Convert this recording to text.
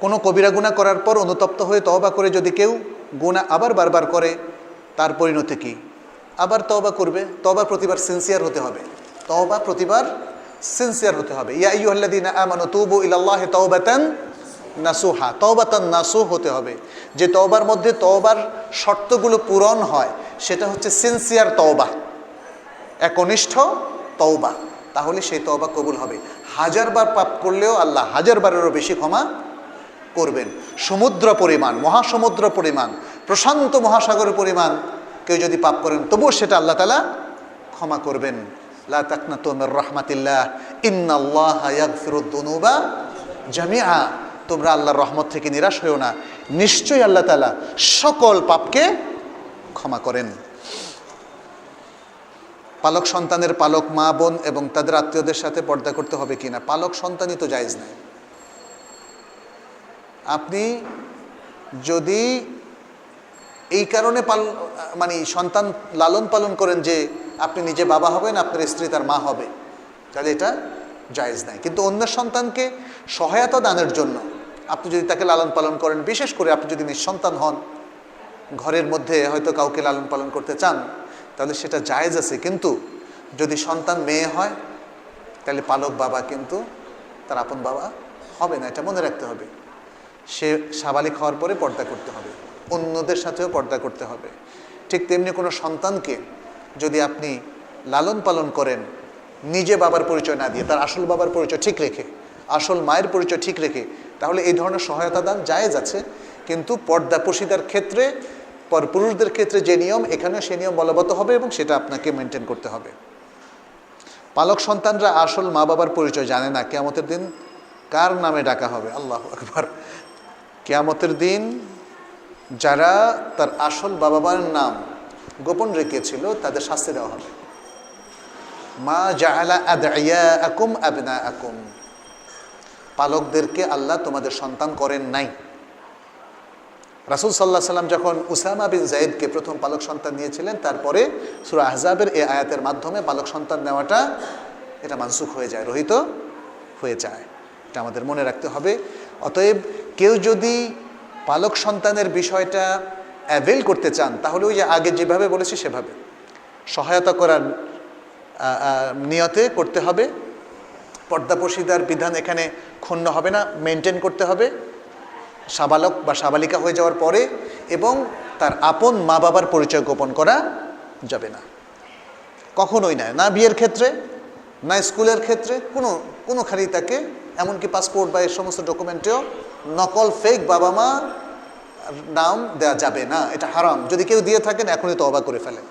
কোনো কবিরা গুণা করার পর অনুতপ্ত হয়ে তওবা করে যদি কেউ গুণা আবার বারবার করে, তার পরিণতি কি? আবার তওবা করবে। তওবা প্রতিবার সিনসিয়ার হতে হবে। তওবা প্রতিবার সিনসিয়ার হতে হবে। ইয়া আইয়ুহাল্লাযীনা আমানু তুবু ইলাল্লাহি তাওবাতান নাসুহা। তওবাতান নাসুহ হতে হবে। যে তওবার মধ্যে তওবার শর্তগুলো পূরণ হয়, সেটা হচ্ছে সিনসিয়ার তওবা। একনিষ্ঠ তওবা। তাহলে সেই তওবা কবুল হবে। হাজারবার পাপ করলেও আল্লাহ হাজার বারেরও বেশি ক্ষমা করবেন। সমুদ্র পরিমাণ, মহাসমুদ্র পরিমাণ, প্রশান্ত মহাসাগরের পরিমাণ কেউ যদি পাপ করেন, তবুও সেটা আল্লাহ তালা ক্ষমা করবেন। লা তাকনা তোমের রহমাতিল্লাহ, ইন্নাল্লাহ ইয়াগফিরুদ্দুনুবা জামিআ। তোমরা আল্লাহর রহমত থেকে নিরাশ হয়েও না। নিশ্চয়ই আল্লাহ তালা সকল পাপকে ক্ষমা করেন। পালক সন্তানের পালক মা বোন এবং তাদের আত্মীয়দের সাথে পর্দা করতে হবে কিনা? পালক সন্তানই তো জায়েজ নাই। আপনি যদি এই কারণে পাল মানে সন্তান লালন পালন করেন যে আপনি নিজে বাবা হবেন, আপনার স্ত্রী তার মা হবে, তাহলে এটা জায়েজ নাই। কিন্তু অন্য সন্তানকে সহায়তা দানের জন্য আপনি যদি তাকে লালন পালন করেন, বিশেষ করে আপনি যদি নিঃসন্তান হন, ঘরের মধ্যে হয়তো কাউকে লালন পালন করতে চান, তাহলে সেটা জায়েজ আছে। কিন্তু যদি সন্তান মেয়ে হয়, তাহলে পালক বাবা কিন্তু তার আপন বাবা হবে না, এটা মনে রাখতে হবে। সে সাবালিক হওয়ার পরে পর্দা করতে হবে। অন্যদের সাথেও পর্দা করতে হবে। ঠিক তেমনি কোনো সন্তানকে যদি আপনি লালন পালন করেন, নিজে বাবার পরিচয় না দিয়ে, তার আসল বাবার পরিচয় ঠিক রেখে, আসল মায়ের পরিচয় ঠিক রেখে, তাহলে এই ধরনের সহায়তা দান জায়েজ আছে। কিন্তু পর্দা পশিদার ক্ষেত্রে পর পুরুষদের ক্ষেত্রে যে নিয়ম, এখানেও সে নিয়ম বলবৎ হবে এবং সেটা আপনাকে মেনটেন করতে হবে। পালক সন্তানরা আসল মা বাবার পরিচয় জানে না, কেয়ামতের দিন কার নামে ডাকা হবে? আল্লাহ আকবার। কেয়ামতের দিন যারা তার আসল বাবা মার নাম গোপন রেখেছিল, তাদের শাস্তি দেওয়া হবে। মা জাহালা আদিয়া আকুম আবনা আকুম পালকদেরকে আল্লাহ তোমাদের সন্তান করেন নাই। রাসুল সাল্লাহ সাল্লাম যখন উসামা বিন জাইদকে প্রথম পালক সন্তান নিয়েছিলেন, তারপরে সুরা আহজাবের এই আয়াতের মাধ্যমে পালক সন্তান নেওয়াটা এটা মানসুখ হয়ে যায়, রহিত হয়ে যায়। এটা আমাদের মনে রাখতে হবে। অতএব কেউ যদি পালক সন্তানের বিষয়টা অ্যাভেল করতে চান, তাহলে ওই যে আগে যেভাবে বলেছি সেভাবে। সহায়তা করার নিয়তে করতে হবে। পর্দাপশিদার বিধান এখানে ক্ষুণ্ণ হবে না মেনটেন করতে হবে। সাবালক বা সাবালিকা হয়ে যাওয়ার পরে এবং তার আপন মা বাবার পরিচয় গোপন করা যাবে না। কখনোই না না বিয়ের ক্ষেত্রে, না স্কুলের ক্ষেত্রে, কোনো কোনোখানি তাকে এমনকি পাসপোর্ট বা এই সমস্ত ডকুমেন্টেও নকল ফেক বাবা মা নাম দেওয়া যাবে না, এটা হারাম। যদি কেউ দিয়ে থাকেন, এখনই তো অবাক করে ফেলেন।